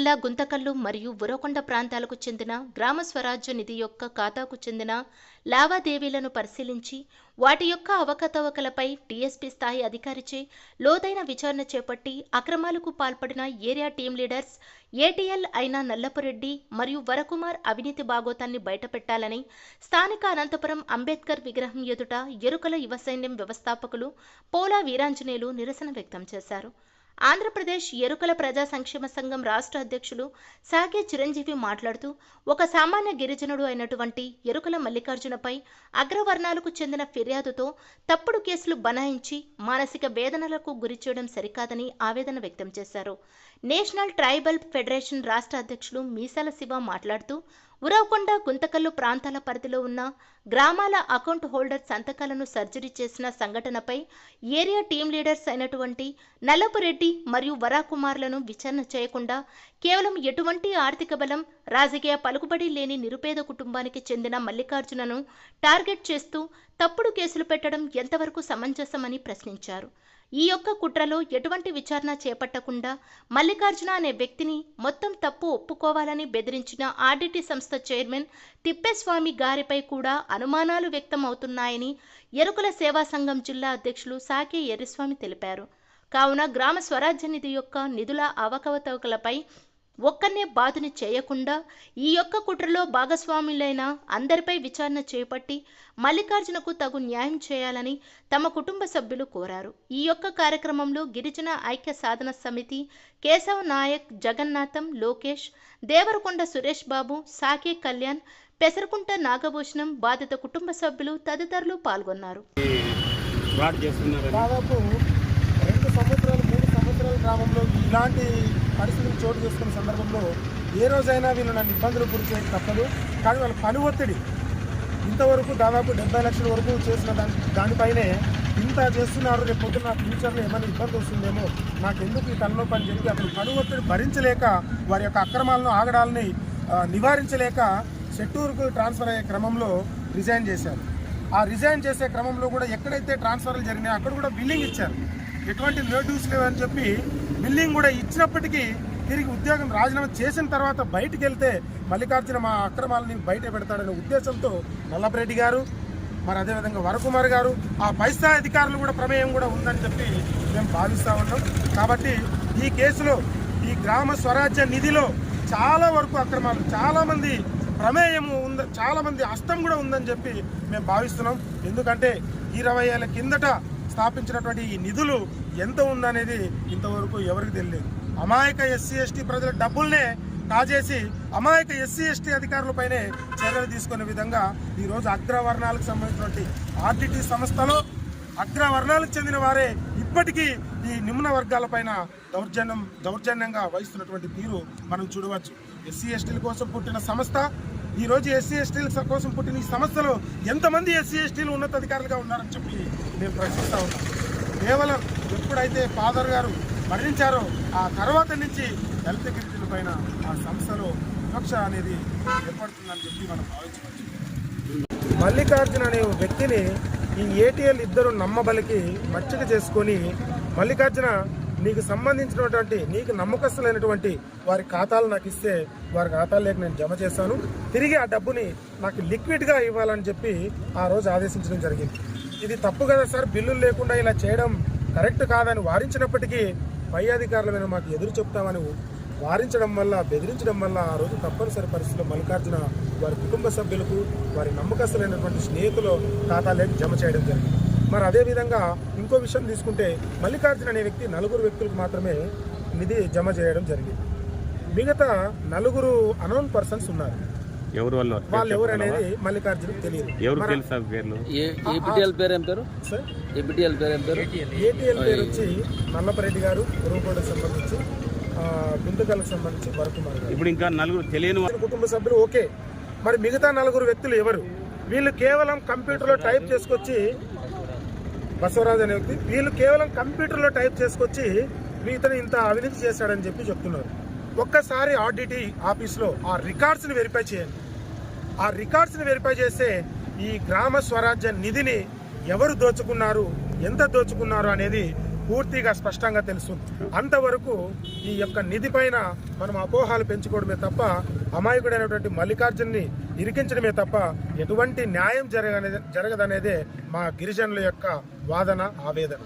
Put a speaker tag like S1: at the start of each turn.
S1: జిల్లా గుంతకల్లు మరియు బురకొండ ప్రాంతాలకు చెందిన గ్రామ స్వరాజ్య నిధి యొక్క ఖాతాకు చెందిన లావాదేవీలను పరిశీలించి వాటి యొక్క అవకతవకలపై డీఎస్పీ స్థాయి అధికారిచే లోతైన విచారణ చేపట్టి అక్రమాలకు పాల్పడిన ఏరియా టీం లీడర్స్ ఏటీఎల్ అయిన నల్లపురెడ్డి మరియు వరకుమార్ అవినీతి బాగోతాన్ని బయటపెట్టాలని స్థానిక అనంతపురం అంబేద్కర్ విగ్రహం ఎదుట ఎరుకల యువ సైన్యం వ్యవస్థాపకులు పోలా వీరాంజనేయులు నిరసన వ్యక్తం చేశారు. ఆంధ్రప్రదేశ్ ఎరుకల ప్రజా సంక్షేమ సంఘం రాష్ట్ర అధ్యక్షులు సాగే చిరంజీవి మాట్లాడుతూ ఒక సామాన్య గిరిజనుడు అయినటువంటి ఎరుకల మల్లికార్జునపై అగ్రవర్ణాలకు చెందిన ఫిర్యాదుతో తప్పుడు కేసులు బనాయించి మానసిక వేదనలకు గురి చేయడం సరికాదని ఆవేదన వ్యక్తం చేశారు. నేషనల్ ట్రైబల్ ఫెడరేషన్ రాష్ట్ర అధ్యక్షులు మీసాల శివ మాట్లాడుతూ ఉరవకొండ గుంతకల్లు ప్రాంతాల పరిధిలో ఉన్న గ్రామాల అకౌంట్ హోల్డర్ సంతకాలను సర్జరీ చేసిన సంఘటనపై ఏరియా టీం లీడర్స్ అయినటువంటి నల్లపురెడ్డి మరియు వరాకుమార్లను విచారణ చేయకుండా కేవలం ఎటువంటి ఆర్థిక బలం రాజకీయ పలుకుబడి లేని నిరుపేద కుటుంబానికి చెందిన మల్లికార్జునను టార్గెట్ చేస్తూ తప్పుడు కేసులు పెట్టడం ఎంతవరకు సమంజసమని ప్రశ్నించారు. ఈ యొక్క కుట్రలో ఎటువంటి విచారణ చేపట్టకుండా మల్లికార్జున అనే వ్యక్తిని మొత్తం తప్పు ఒప్పుకోవాలని బెదిరించిన ఆర్డిటి సంస్థ చైర్మన్ తిప్పేస్వామి గారిపై కూడా అనుమానాలు వ్యక్తం అవుతున్నాయని ఎరుకుల సేవా సంఘం జిల్లా అధ్యక్షులు సాకే ఎర్రిస్వామి తెలిపారు. కావున గ్రామ స్వరాజ్య నిధి యొక్క నిధుల అవకతవకలపై ఒక్కనే బాధని చేయకుండా ఈ యొక్క కుట్రలో భాగస్వాములైన అందరిపై విచారణ చేపట్టి మల్లికార్జునకు తగు న్యాయం చేయాలని తమ కుటుంబ సభ్యులు కోరారు. ఈ యొక్క కార్యక్రమంలో గిరిజన ఐక్య సాధన సమితి కేశవ నాయక్ జగన్నాథం లోకేష్ దేవరకొండ సురేష్ బాబు సాకే కళ్యాణ్ పెసరకుంట నాగభూషణం బాధిత కుటుంబ సభ్యులు తదితరులు పాల్గొన్నారు.
S2: ఫ్రాడ్ చేస్తున్నారని.
S3: దాదాపు రెండు సంవత్సరాలు మూడు సంవత్సరాల గ్రామంలో ఇలాంటి పరిస్థితులు చోటు చేసుకున్న సందర్భంలో ఏ రోజైనా వీళ్ళు నన్ను ఇబ్బందులు గురి చేయక తప్పదు. కానీ వాళ్ళ పని ఒత్తిడి ఇంతవరకు దాదాపు డెబ్బై లక్షల వరకు చేసిన దాని దానిపైనే ఇంత చేస్తున్నారు రేపు పొద్దున్న ఫ్యూచర్లో ఏమైనా ఇబ్బంది వస్తుందేమో నాకు ఎందుకు ఈ తనలో పని జరిగి అతను పని ఒత్తిడి భరించలేక వారి యొక్క అక్రమాలను ఆగడాలని నివారించలేక సెట్టూరుకు ట్రాన్స్ఫర్ అయ్యే క్రమంలో రిజైన్ చేశారు. ఆ రిజైన్ చేసే క్రమంలో కూడా ఎక్కడైతే ట్రాన్స్ఫర్లు జరిగినాయో అక్కడ కూడా బిల్లింగ్ ఇచ్చారు. ఎటువంటి నోటీస్ లేవని చెప్పి బిల్లింగ్ కూడా ఇచ్చినప్పటికీ తిరిగి ఉద్యోగం రాజీనామా చేసిన తర్వాత బయటికి వెళ్తే మల్లికార్జున మా అక్రమాలని బయట పెడతాడనే ఉద్దేశంతో నల్లపరెడ్డి గారు మరి అదేవిధంగా వరకుమార్ గారు ఆ పైస్థాయి అధికారులు కూడా ప్రమేయం కూడా ఉందని చెప్పి మేము భావిస్తూ ఉన్నాం. కాబట్టి ఈ కేసులో ఈ గ్రామ స్వరాజ్య నిధిలో చాలా వరకు అక్రమాలు చాలామంది ప్రమేయము ప్రమేయం ఉంద చాలా హస్తం కూడా ఉందని చెప్పి మేము భావిస్తున్నాం. ఎందుకంటే ఇరవై ఏళ్ళ కిందట స్థాపించినటువంటి ఈ నిధులు ఎంత ఉందనేది ఇంతవరకు ఎవరికి తెలియదు అమాయక ఎస్సీ ఎస్టీ ప్రజల డబ్బుల్నే కాజేసి అమాయక ఎస్సీ ఎస్టీ అధికారులపైనే చర్యలు తీసుకునే విధంగా ఈరోజు అగ్రవర్ణాలకు సంబంధించినటువంటి ఆర్టీటీ సంస్థలో అగ్రవర్ణాలకు చెందిన వారే ఇప్పటికీ ఈ నిమ్న వర్గాలపైన దౌర్జన్యం దౌర్జన్యంగా వహిస్తున్నటువంటి తీరు మనం చూడవచ్చు. ఎస్సీ ఎస్టీల కోసం పుట్టిన సంస్థ ఈరోజు ఎస్సీ ఎస్టీల కోసం పుట్టిన ఈ సంస్థలో ఎంతమంది ఎస్సీ ఎస్టీలు ఉన్నతాధికారులుగా ఉన్నారని చెప్పి నేను ప్రశ్నిస్తా ఉన్నాను కేవలం ఎప్పుడైతే ఫాదర్ గారు మరణించారో ఆ తర్వాత నుంచి దళిత గిరిజనుల పైన ఆ సంస్థలో వివక్ష అనేది ఏర్పడుతుందని చెప్పి మనం భావించవచ్చు. మల్లికార్జున అనే ఓ వ్యక్తిని ఈ ఏటీఎల్ ఇద్దరు నమ్మబలికి మచ్చిక చేసుకొని మల్లికార్జున నీకు సంబంధించినటువంటి నీకు నమ్మకస్తులైనటువంటి వారి ఖాతాలు నాకు ఇస్తే వారి ఖాతాల్లోకి నేను జమ చేస్తాను. తిరిగి ఆ డబ్బుని నాకు లిక్విడ్గా ఇవ్వాలని చెప్పి ఆ రోజు ఆదేశించడం జరిగింది. ఇది తప్పు కదా సార్? బిల్లులు లేకుండా ఇలా చేయడం కరెక్ట్ కాదని వారించినప్పటికీ పై అధికారుల మీద మాకు ఎదురు చెప్తామని వారించడం వల్ల బెదిరించడం వల్ల ఆ రోజు తప్పనిసరి పరిస్థితిలో మల్లికార్జున వారి కుటుంబ సభ్యులకు వారి నమ్మకస్తులైనటువంటి స్నేహితులు ఖాతాలోకి జమ చేయడం జరిగింది. మరి అదేవిధంగా ఇంకో విషయం తీసుకుంటే మల్లికార్జున అనే వ్యక్తి నలుగురు వ్యక్తులకు మాత్రమే నిధి జమ చేయడం జరిగింది. మిగతా నలుగురు అనౌన్ పర్సన్స్ ఉన్నారు.
S2: ఎవరు వాళ్ళు?
S3: వాళ్ళు ఎవరు అనేది మల్లికార్జునకు తెలియదు.
S2: ఎవరు తెలుసా పేర్లు?
S4: ఏ ఏపీటీఎల్ పేరు ఏం పేరు?
S3: సార్?
S4: ఏపీటీఎల్ పేరు ఏం పేరు?
S3: ఏటీఎల్ పేరు వచ్చి నల్లపరెడ్డి గారు రూపాయలకు సంబంధించి ఆ, గుంతకల్లకు సంబంధించి వరకుమార్ గారు.
S2: ఇప్పుడు ఇంకా నలుగురు తెలియని
S3: కుటుంబ సభ్యులు ఓకే. మరి మిగతా నలుగురు వ్యక్తులు ఎవరు? వీళ్ళు కేవలం కంప్యూటర్లో టైప్ చేసుకొచ్చి బసవరాజు అనే వ్యక్తి. వీళ్ళు కేవలం కంప్యూటర్లో టైప్ చేసుకొచ్చి ఇతను ఇంత అవినీతి చేశాడని చెప్పి చెప్తున్నారు. ఒక్కసారి ఆర్డిటి ఆఫీస్లో ఆ రికార్డ్స్ని వెరిఫై చేయండి. ఆ రికార్డ్స్ని వెరిఫై చేస్తే ఈ గ్రామ స్వరాజ్య నిధిని ఎవరు దోచుకున్నారు ఎంత దోచుకున్నారు అనేది పూర్తిగా స్పష్టంగా తెలుసు అంతవరకు ఈ యొక్క నిధి పైన మనం అపోహాలు పెంచుకోవడమే తప్ప అమాయకుడైనటువంటి మల్లికార్జున్ని ఇరికించడమే తప్ప ఎటువంటి న్యాయం జరగనే జరగదనేదే మా గిరిజనుల యొక్క వాదన ఆవేదన